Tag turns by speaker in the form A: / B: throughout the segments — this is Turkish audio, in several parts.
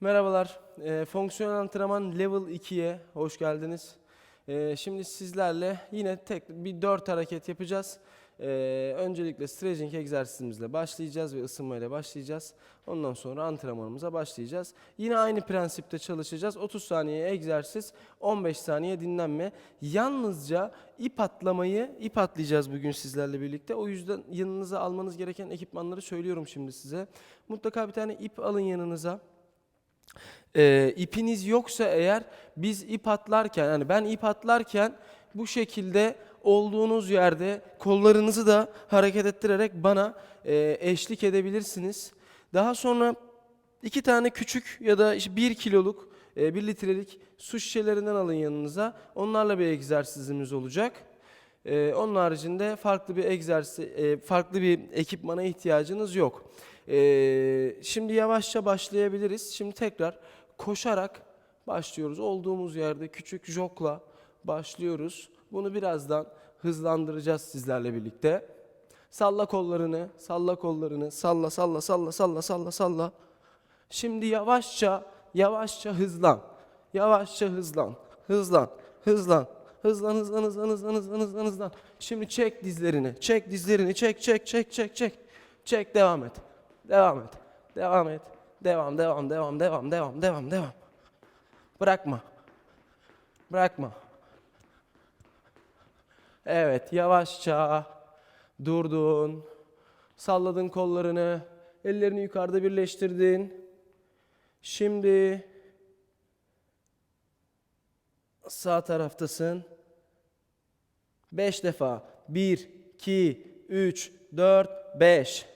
A: Merhabalar. Eee, fonksiyonel antrenman level 2'ye hoş geldiniz. Eee, şimdi sizlerle yine tek bir 4 hareket yapacağız. Eee, öncelikle stretching egzersizimizle başlayacağız ve ısınmayla başlayacağız. Ondan sonra antrenmanımıza başlayacağız. Yine aynı prensipte çalışacağız. 30 saniye egzersiz, 15 saniye dinlenme. Yalnızca ip atlamayı, ip atlayacağız bugün sizlerle birlikte. O yüzden yanınıza almanız gereken ekipmanları söylüyorum şimdi size. Mutlaka bir tane ip alın yanınıza. Ee, ipiniz yoksa eğer biz ip atlarken hani ben ip atlarken bu şekilde olduğunuz yerde kollarınızı da hareket ettirerek bana e, eşlik edebilirsiniz. Daha sonra iki tane küçük ya da işte bir kiloluk, e, bir litrelik su şişelerinden alın yanınıza. Onlarla bir egzersizimiz olacak. Ee, onun haricinde farklı bir egzersiz, e, farklı bir ekipmana ihtiyacınız yok. Ee, şimdi yavaşça başlayabiliriz. Şimdi tekrar koşarak başlıyoruz. Olduğumuz yerde küçük jokla başlıyoruz. Bunu birazdan hızlandıracağız sizlerle birlikte. Salla kollarını, salla kollarını, salla salla salla salla salla salla. Şimdi yavaşça, yavaşça hızlan. Yavaşça hızlan. Hızlan, hızlan. Hızlan, hızlan, hızlan, hızlan, hızlan, hızlan, hızlan. Şimdi çek dizlerini. Çek dizlerini. Çek, çek, çek, çek, çek. Çek, devam et. Devam et. Devam et. Devam, devam, devam, devam, devam, devam, devam. Bırakma. Bırakma. Evet, yavaşça durdun. Salladın kollarını. Ellerini yukarıda birleştirdin. Şimdi sağ taraftasın. Beş defa. Bir, iki, üç, dört, beş.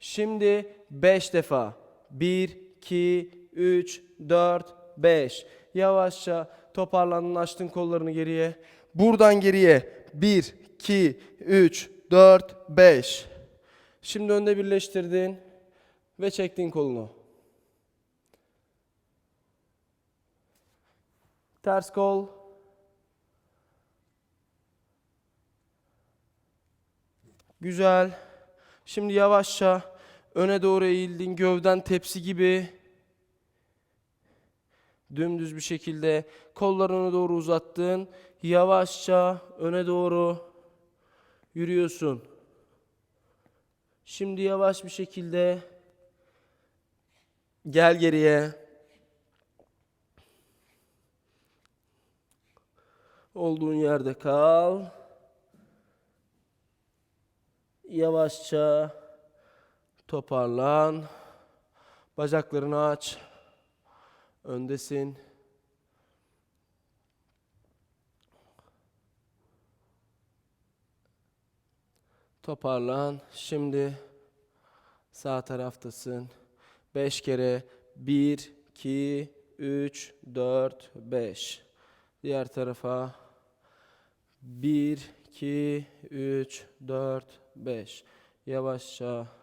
A: Şimdi beş defa. Bir, iki, üç, dört, beş. Yavaşça toparlandın, açtın kollarını geriye. Buradan geriye. Bir, iki, üç, dört, beş. Şimdi önde birleştirdin ve çektin kolunu. Ters kol. Güzel. Şimdi yavaşça öne doğru eğildin. Gövden tepsi gibi. Dümdüz bir şekilde kollarını doğru uzattın. Yavaşça öne doğru yürüyorsun. Şimdi yavaş bir şekilde gel geriye. Olduğun yerde kal. Yavaşça toparlan. Bacaklarını aç. Öndesin. Toparlan. Şimdi sağ taraftasın. Beş kere. Bir, iki, üç, dört, beş. Diğer tarafa. 1, 2, 3, 4, 5. Yavaşça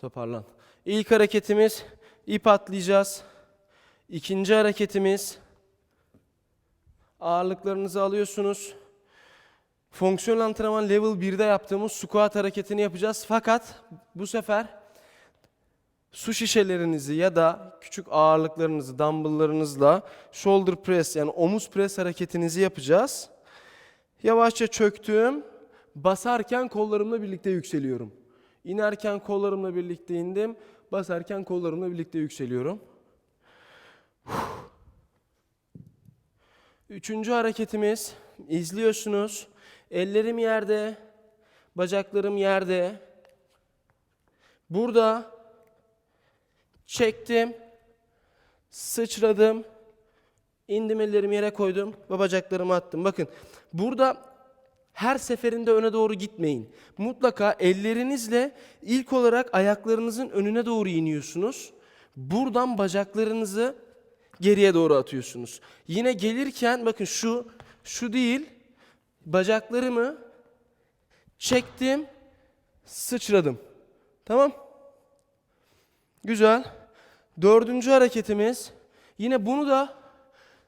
A: toparlan. İlk hareketimiz ip atlayacağız. İkinci hareketimiz ağırlıklarınızı alıyorsunuz. Fonksiyonel antrenman level 1'de yaptığımız squat hareketini yapacağız. Fakat bu sefer su şişelerinizi ya da küçük ağırlıklarınızı dumbbelllarınızla shoulder press yani omuz press hareketinizi yapacağız. Yavaşça çöktüm. Basarken kollarımla birlikte yükseliyorum. İnerken kollarımla birlikte indim. Basarken kollarımla birlikte yükseliyorum. Üçüncü hareketimiz izliyorsunuz. Ellerim yerde, bacaklarım yerde. Burada çektim, sıçradım, indim ellerimi yere koydum ve bacaklarımı attım. Bakın burada her seferinde öne doğru gitmeyin. Mutlaka ellerinizle ilk olarak ayaklarınızın önüne doğru iniyorsunuz. Buradan bacaklarınızı geriye doğru atıyorsunuz. Yine gelirken bakın şu şu değil. Bacaklarımı çektim, sıçradım. Tamam? Güzel. Dördüncü hareketimiz. Yine bunu da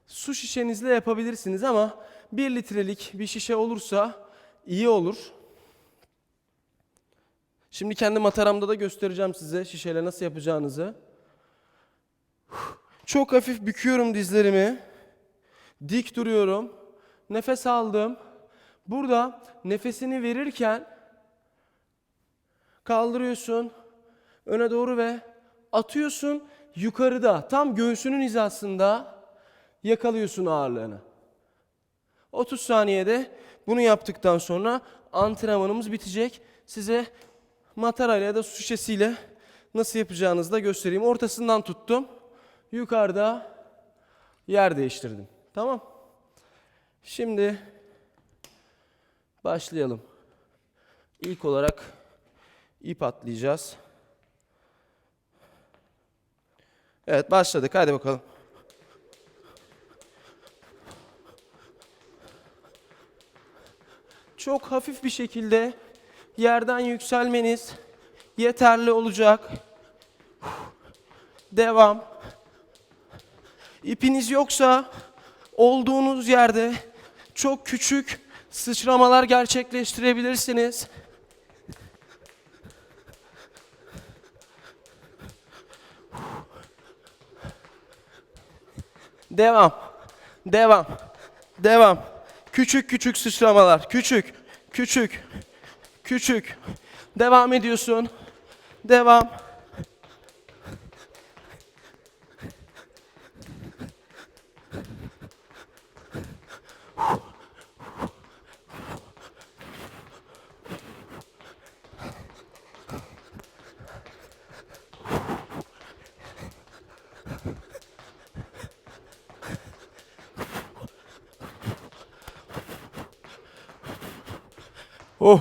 A: su şişenizle yapabilirsiniz ama bir litrelik bir şişe olursa iyi olur. Şimdi kendi mataramda da göstereceğim size şişeyle nasıl yapacağınızı. Çok hafif büküyorum dizlerimi. Dik duruyorum. Nefes aldım. Burada nefesini verirken kaldırıyorsun öne doğru ve atıyorsun yukarıda tam göğsünün hizasında yakalıyorsun ağırlığını. 30 saniyede bunu yaptıktan sonra antrenmanımız bitecek. Size matarayla ya da su şişesiyle nasıl yapacağınızı da göstereyim. Ortasından tuttum. Yukarıda yer değiştirdim. Tamam. Şimdi başlayalım. İlk olarak ip atlayacağız. Evet başladık. Hadi bakalım. Çok hafif bir şekilde yerden yükselmeniz yeterli olacak. Devam. İpiniz yoksa olduğunuz yerde çok küçük sıçramalar gerçekleştirebilirsiniz. Devam. Devam. Devam. Küçük küçük sıçramalar. Küçük. Küçük. Küçük. Devam ediyorsun. Devam. Oh.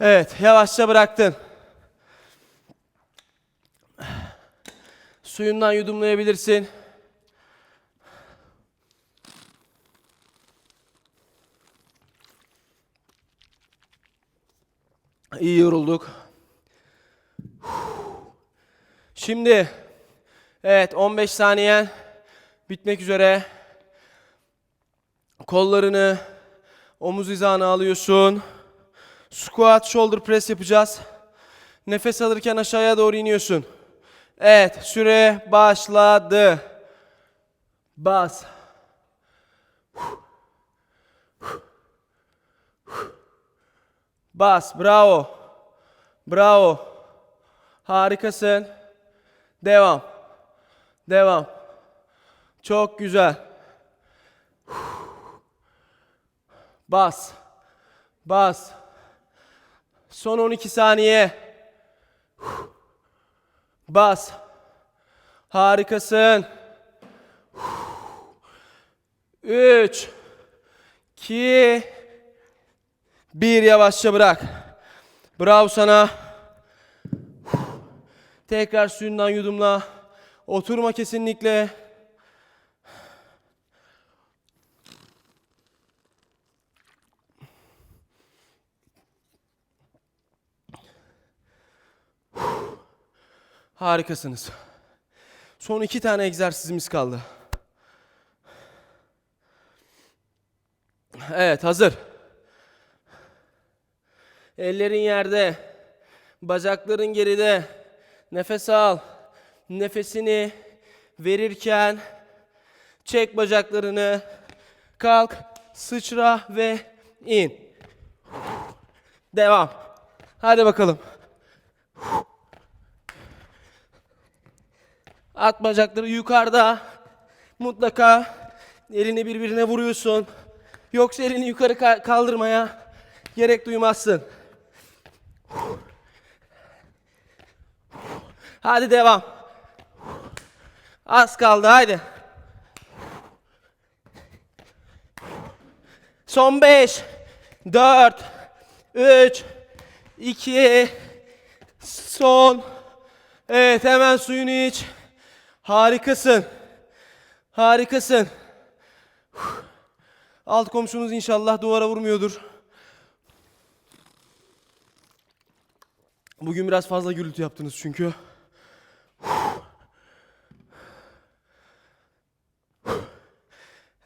A: Evet, yavaşça bıraktın. Suyundan yudumlayabilirsin. İyi yorulduk. Şimdi evet 15 saniyen bitmek üzere. Kollarını omuz hizana alıyorsun. Squat shoulder press yapacağız. Nefes alırken aşağıya doğru iniyorsun. Evet, süre başladı. Bas. Bas, bravo. Bravo. Harikasın. Devam. Devam. Çok güzel. Bas. Bas. Son 12 saniye. Bas. Harikasın. 3 2 1 yavaşça bırak. Bravo sana. Tekrar suyundan yudumla. Oturma kesinlikle. Harikasınız. Son iki tane egzersizimiz kaldı. Evet hazır. Ellerin yerde. Bacakların geride. Nefes al. Nefesini verirken çek bacaklarını. Kalk, sıçra ve in. Devam. Hadi bakalım. At bacakları yukarıda. Mutlaka elini birbirine vuruyorsun. Yoksa elini yukarı ka- kaldırmaya gerek duymazsın. Hadi devam. Az kaldı haydi. Son 5 4 3 2 son Evet hemen suyunu iç. Harikasın. Harikasın. Alt komşunuz inşallah duvara vurmuyordur. Bugün biraz fazla gürültü yaptınız çünkü.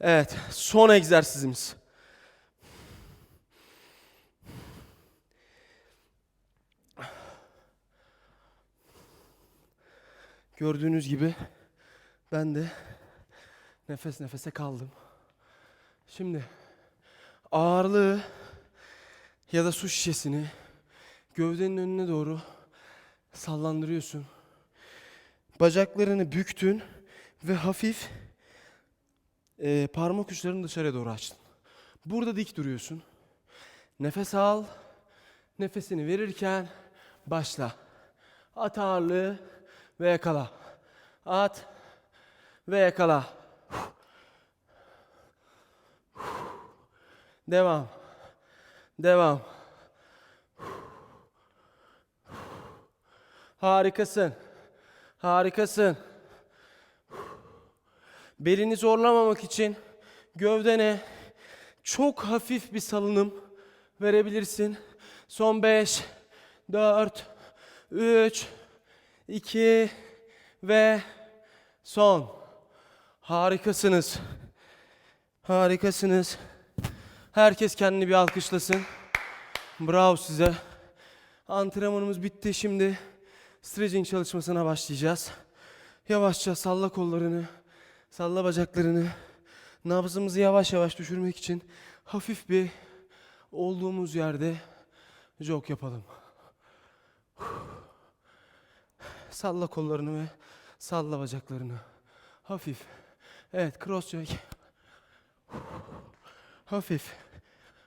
A: Evet, son egzersizimiz. Gördüğünüz gibi Ben de nefes nefese kaldım. Şimdi ağırlığı ya da su şişesini gövdenin önüne doğru sallandırıyorsun. Bacaklarını büktün ve hafif e, parmak uçlarını dışarıya doğru açtın. Burada dik duruyorsun. Nefes al. Nefesini verirken başla. At ağırlığı ve yakala. At ve yakala. Devam. Devam. Harikasın. Harikasın. Belini zorlamamak için gövdene çok hafif bir salınım verebilirsin. Son 5, 4, 3, 2 ve son. Harikasınız. Harikasınız. Herkes kendini bir alkışlasın. Bravo size. Antrenmanımız bitti. Şimdi stretching çalışmasına başlayacağız. Yavaşça salla kollarını, salla bacaklarını. Nabzımızı yavaş yavaş düşürmek için hafif bir olduğumuz yerde jog yapalım. Salla kollarını ve salla bacaklarını. Hafif. Evet, cross check. Hafif.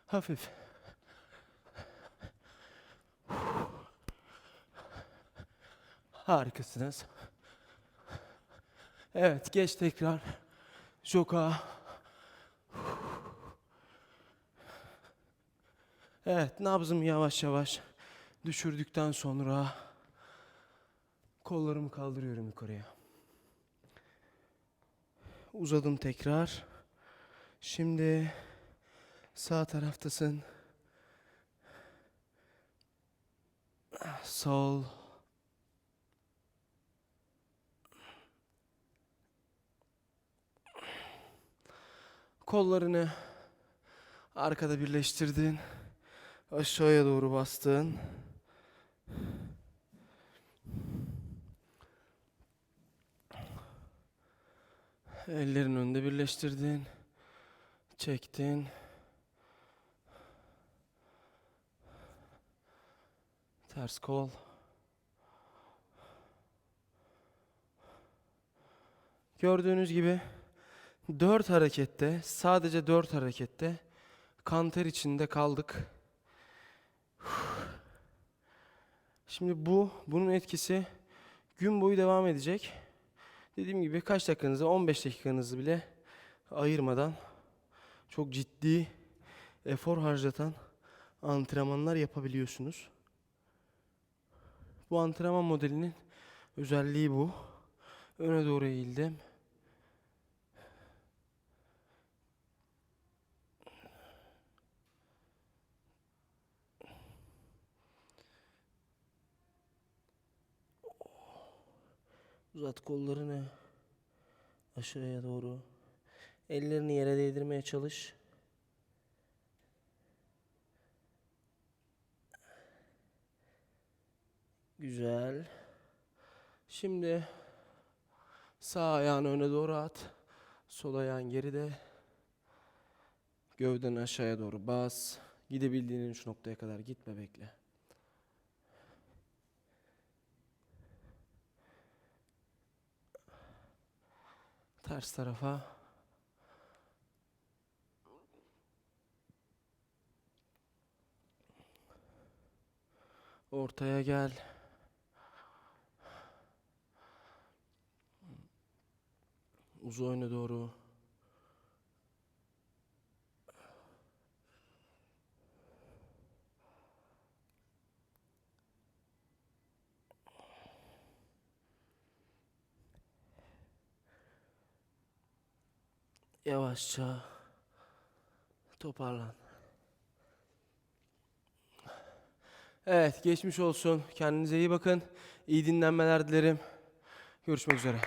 A: Hafif. Harikasınız. Evet, geç tekrar. Joka. Evet, nabzımı yavaş yavaş düşürdükten sonra kollarımı kaldırıyorum yukarıya. Uzadım tekrar. Şimdi sağ taraftasın. Sol. Kollarını arkada birleştirdin. Aşağıya doğru bastın. Ellerin önünde birleştirdin. Çektin. Ters kol. Gördüğünüz gibi dört harekette, sadece dört harekette kanter içinde kaldık. Şimdi bu, bunun etkisi gün boyu devam edecek. Dediğim gibi kaç dakikanızı, 15 dakikanızı bile ayırmadan çok ciddi efor harcatan antrenmanlar yapabiliyorsunuz. Bu antrenman modelinin özelliği bu. Öne doğru eğildim. Uzat kollarını aşağıya doğru. Ellerini yere değdirmeye çalış. Güzel. Şimdi sağ ayağını öne doğru at. Sol ayağın geride. Gövdeni aşağıya doğru bas. Gidebildiğin üç noktaya kadar gitme bekle. Ters tarafa. Ortaya gel. Uzu öne doğru. Yavaşça toparlan. Evet, geçmiş olsun. Kendinize iyi bakın. İyi dinlenmeler dilerim. Görüşmek üzere.